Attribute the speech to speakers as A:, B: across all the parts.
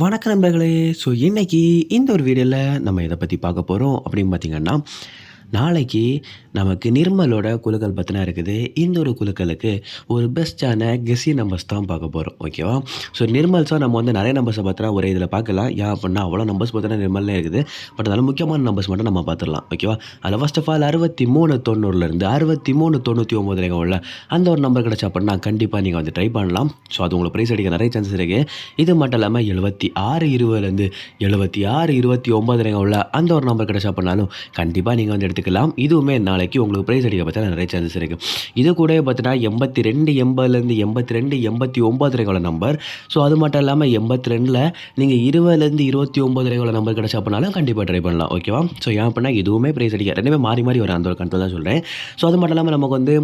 A: வணக்க நண்பர்களே. ஸோ இன்னைக்கு இந்த ஒரு வீடியோவில் நம்ம எதை பற்றி பார்க்க போகிறோம் அப்படின்னு பார்த்தீங்கன்னா நாளைக்கு நமக்கு நிர்மலோட குழுக்கள் பற்றினா இருக்குது. இந்த ஒரு குழுக்களுக்கு ஒரு பெஸ்ட்டான கெஸி நம்பர்ஸ் தான் பார்க்க போகிறோம் ஓகேவா ஸோ நிர்மல்ஸாக நம்ம வந்து நிறைய நம்பர்ஸை பார்த்துனா ஒரே இதில் பார்க்கலாம். ஏன் அப்படின்னா அவ்வளோ நம்பர்ஸ் பார்த்தோன்னா நிர்மலில் இருக்குது. பட் அதனால் முக்கியமான நம்பர்ஸ் மட்டும் நம்ம பார்த்துடலாம். ஓகேவா அதில் ஃபர்ஸ்ட் ஆஃப் ஆல் அறுபத்தி மூணு தொண்ணூறுலேருந்து அறுபத்தி மூணு தொண்ணூற்றி ஒம்பது உள்ள அந்த ஒரு நம்பர் கிடச்சா அப்படின்னா கண்டிப்பாக நீங்கள் வந்து ட்ரை பண்ணலாம். ஸோ அது உங்களுக்கு ப்ரைஸ் அடிக்க நிறைய சான்சஸ் இருக்குது இது மட்டும் இல்லாமல் எழுபத்தி ஆறு இருபதுலேருந்து எழுபத்தி ஆறு இருபத்தி ஒம்பது வரைக்கும் உள்ள அந்த ஒரு நம்பர் கிடச்சா பண்ணாலும் கண்டிப்பாக நீங்கள் வந்து எடுத்துக்கலாம். இதுவுமே நாளைக்கு உங்களுக்கு ப்ரைஸ் அடிக்க பார்த்தா நிறைய சான்சஸ் இருக்குது இது கூட பார்த்தீங்கன்னா எண்பத்தி ரெண்டு எண்பதுலேருந்து எண்பத்தி ரெண்டு எண்பத்தி ஒம்பது வரைக்கும் நம்பர் ஸோ அது மட்டும் இல்லாமல் எண்பத்தி ரெண்டில் நீங்கள் இருபதுலேருந்து இருபத்தி ஒம்பது வரைக்கும் உள்ள நம்பர் கிடச்சா பண்ணாலும் கண்டிப்பாக ட்ரை பண்ணலாம். ஓகேவா ஸோ ஏன் அப்படின்னா இதுவுமே ப்ரைஸ் அடிக்க. ரெண்டுமே மாறி மாறி வரும். அந்த ஒரு கணத்தில் தான் சொல்கிறேன் ஸோ அது மட்டும் இல்லாமல் நமக்கு வந்து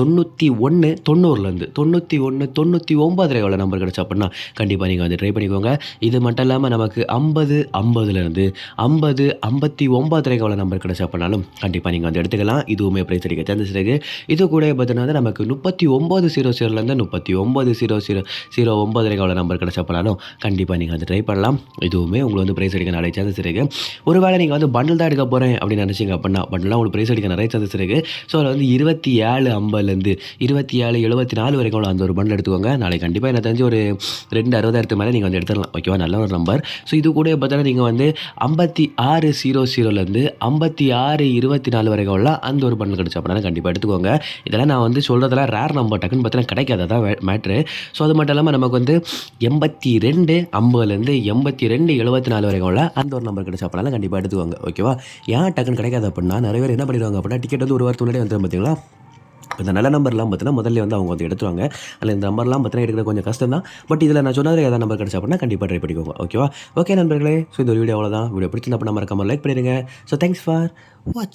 A: தொண்ணூற்றி ஒன்று தொண்ணூறுலேருந்து தொண்ணூற்றி ஒன்று தொண்ணூற்றி ஒம்பது வரை நம்பர் கிடச்சா அப்படின்னா கண்டிப்பாக நீங்கள் வந்து ட்ரை பண்ணிக்கோங்க. இது மட்டும் இல்லாமல் நமக்கு ஐம்பது ஐம்பதுலேருந்து ஐம்பது ஐம்பத்தி ஒம்பது வரைக்கும் நம்பர் கிடச்சா பண்ணாலும் கண்டிப்பாக நீங்கள் வந்து எடுத்துக்கலாம். இதுவுமே ப்ரைஸ் அடிக்க சான்சஸ் இருக்குது இது கூட பார்த்தீங்கன்னா நமக்கு முப்பத்தி ஒம்பது ஜீரோ ஜீரோலேருந்து முப்பத்தி ஒம்பது ஜீரோ ஜீரோ ஜீரோ ஒம்பது வரைக்கும் உள்ள நம்பர் கிடச்சா பண்ணாலும் கண்டிப்பாக நீங்கள் வந்து ட்ரை பண்ணலாம். இதுவுமே உங்களுக்கு வந்து ப்ரைஸ் அடிக்க நிறைய சான்சஸ் இருக்குது ஒருவேளை நீங்கள் வந்து பண்டில் தான் எடுக்க போகிறேன் அப்படின்னு நினச்சிங்க அப்படின்னா பண்டிலாம் உங்களுக்கு ப்ரைஸ் அடிக்க நிறைய சான்சஸ் இருக்குது ஸோ அதில் வந்து இருபத்தி ஏழு ஐம்பதுலேருந்து இருபத்தி ஏழு எழுபத்தி நாலு வரைக்கும் உள்ள அந்த ஒரு பண்டில் எடுத்துக்கோங்க. நாளைக்கு கண்டிப்பாக எனக்கு தெரிஞ்சு ஒரு ரெண்டு அறுபதாயிரத்து மேலே நீங்கள் வந்து எடுத்துடலாம். ஓகேவா நல்ல ஒரு நம்பர் ஸோ இது கூட பார்த்தீங்கன்னா நீங்கள் வந்து ஐம்பத்தி ஆறு ஜீரோ ஜீரோலேருந்து ஐம்பத்தி ஆறு இருபத்தி நாலு வரைக்கும் உள்ள அந்த ஒரு பண்டில் கிடச்சி அப்படின்னா கண்டிப்பாக எடுத்துக்கோங்க. இதெல்லாம் நான் வந்து சொல்கிறதெல்லாம் ரேர் நம்பர் டக்குன்னு பார்த்தீங்கன்னா கிடைக்காது. அதான் மேட்ரு ஸோ அது மட்டும் இல்லாமல் நமக்கு வந்து எண்பத்தி ரெண்டு ஐம்பதுலேருந்து எண்பத்தி ரெண்டு எழுபத்தி நாலு வரைக்கும் உள்ள அந்த ஒரு நம்பர் கிடச்சி அப்படின்னா கண்டிப்பாக எடுத்துக்கோங்க. ஓகேவா ஏன் டக்குன்னு கிடைக்காது அப்படின்னா நிறைய பேர் என்ன பண்ணிடுவாங்க அப்படின்னா டிக்கெட் வந்து ஒரு வாரத்துக்கு முன்னாடி வந்துடும் பார்த்தீங்களா? இந்த நல்ல நம்பர்லாம் பார்த்தீங்கன்னா முதல்ல வந்து அவங்க வந்து எடுத்துருவாங்க. அதில் இந்த நம்பர்லாம் பார்த்தீங்கன்னா எடுக்கிறது கொஞ்சம் கஷ்டம் தான் பட் இதில் நான் சொன்னது ஏதாவது நம்பர் கிடச்சா அப்படின்னா கண்டிப்பாக ட்ரை பண்ணிக்கோங்க. ஓகேவா ஓகே நண்பர்களே. ஸோ இந்த வீடியோ அவ்வளோதான் வீடியோ பிடிச்சிருந்தா நம்ம மறக்காமல் லைக் பண்ணிடுங்க. So thanks for watch